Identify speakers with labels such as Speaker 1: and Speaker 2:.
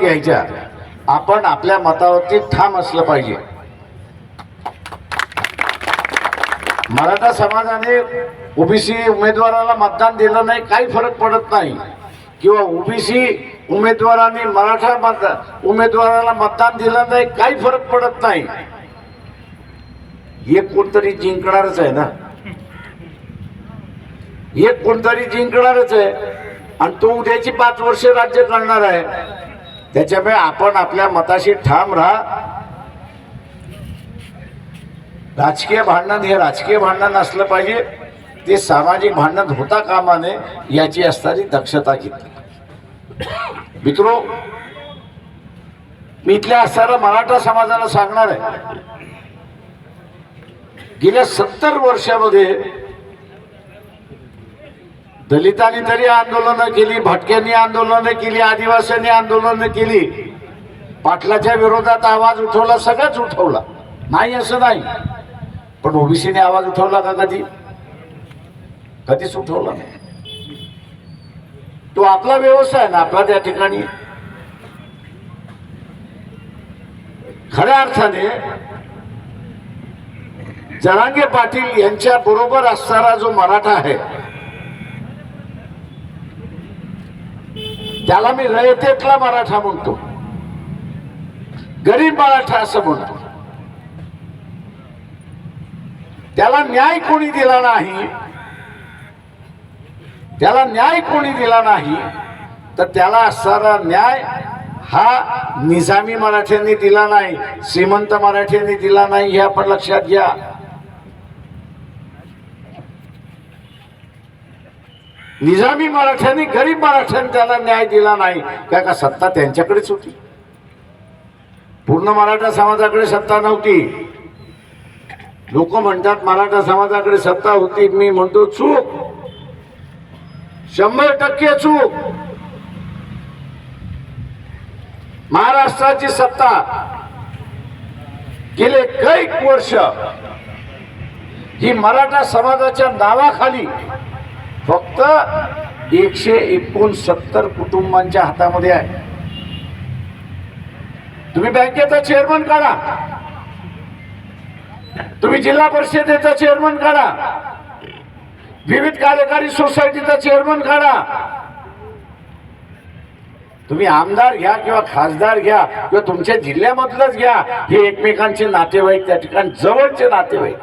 Speaker 1: घ्यायच्या. आपण आपल्या मतावरती ठाम असलं पाहिजे. मराठा समाजाने ओबीसी उमेदवाराला मतदान दिलं नाही काही फरक पडत नाही. किंवा ओबीसी उमेदवाराने मराठा मत उमेदवाराला मतदान दिलं नाही काही फरक पडत नाही. एक कोणतरी जिंकणारच आहे ना. एक कोणतरी जिंकणारच आहे. आणि तो उद्याची पाच वर्ष राज्य करणार आहे. त्याच्यामुळे आपण आपल्या मताशी ठाम राहा. राजकीय भांडण हे राजकीय भांडण असलं पाहिजे. ते सामाजिक भांडण होता कामा नये याची असणारी दक्षता घेतली. मित्रो मी इथल्या असणाऱ्या मराठा समाजाला सांगणार आहे. गेल्या सत्तर वर्षामध्ये दलितांनी तरी आंदोलनं केली भटक्यांनी आंदोलनं केली आदिवासींनी आंदोलनं केली. पाटलाच्या विरोधात आवाज उठवला सगळंच उठवला. नाही असं नाही. पण ओबीसीने आवाज उठवला का कधी? कधीच उठवला नाही. तो आपला व्यवसाय ना आपला त्या ठिकाणी. खऱ्या अर्थाने जरांगे पाटील यांच्या बरोबर असणारा जो मराठा आहे त्याला मी रयतेतला मराठा म्हणतो. गरीब मराठा असं म्हणतो. त्याला न्याय कोणी दिला नाही त्याला न्याय कोणी दिला नाही तर त्याला असणारा न्याय हा निजामी मराठ्यांनी दिला नाही श्रीमंत मराठ्यांनी दिला नाही हे आपण लक्षात घ्या. निजामी मराठ्यांनी गरीब मराठ्यांनी त्याला न्याय दिला नाही. काय का सत्ता त्यांच्याकडेच होती? पूर्ण मराठा समाजाकडे सत्ता नव्हती. लोक म्हणतात मराठा समाजाकडे सत्ता होती. मी म्हणतो चूक. शंभर टक्के चूक. महाराष्ट्राची सत्ता गेले कैक वर्ष ही मराठा समाजाच्या नावाखाली फक्त एकशे एकोणसत्तर कुटुंबांच्या हातामध्ये आहे. तुम्ही बँकेचा चेअरमन काढा. तुम्ही जिल्हा परिषदेचा चेअरमन काढा. विविध कार्यकारी सोसायटीचा चेअरमन काढा. तुम्ही आमदार घ्या किंवा खासदार घ्या किंवा तुमच्या जिल्ह्यामधलंच घ्या. हे एकमेकांचे नातेवाईक त्या ठिकाणी जवळचे नातेवाईक.